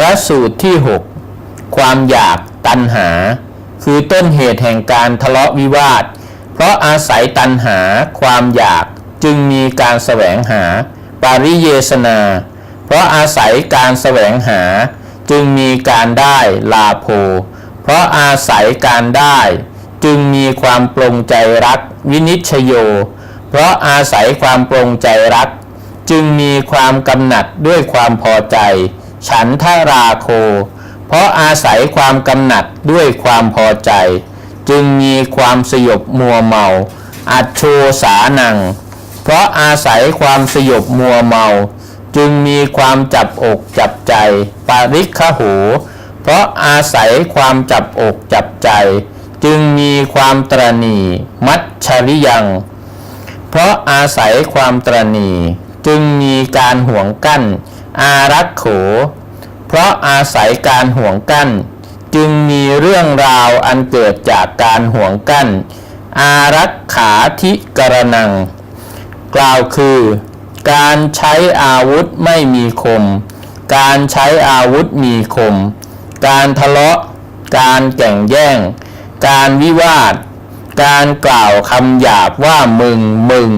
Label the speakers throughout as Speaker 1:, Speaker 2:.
Speaker 1: พระสูตรที่ 6 ความอยากตัณหา คือต้นเหตุแห่งการทะเลาะวิวาท เพราะอาศัยตัณหาความอยากจึงมีการแสวงหา ปาริเยสนา เพราะอาศัยการแสวงหา จึงมีการได้ลาโภ เพราะอาศัยการได้ จึงมีความปรงใจรักวินิชโย เพราะอาศัยความปรงใจรัก จึงมีความกำหนัดด้วยความพอใจ ฉันทราโค เพราะอาศัยความกำหนัดด้วยความพอใจ จึงมีความสยบมัวเมา อัจโชสานัง เพราะอาศัยความสยบมัวเมา จึงมีความจับอกจับใจ ปาริคโหเพราะอาศัยความจับอกจับใจ จึงมีความตรณีมัจฉริยัง เพราะอาศัยความตรณีจึงมีการห่วงกั้น อารักโข เพราะอาศัยการห่วงกั้น จึงมีเรื่องราวอันเกิดจากการห่วงกั้น อารักขาธิกรนัง กล่าวคือ การใช้อาวุธไม่มีคม การใช้อาวุธมีคม การทะเลาะ การแก่งแย่ง การวิวาท การกล่าวคำหยาบว่ามึงมึง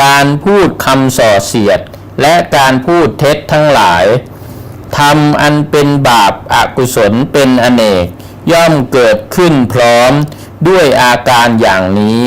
Speaker 1: การพูดคำส่อเสียด และการพูดเท็จทั้งหลายทำอันเป็นบาปอากุศลเป็นอเนก ย่อมเกิดขึ้นพร้อมด้วยอาการอย่างนี้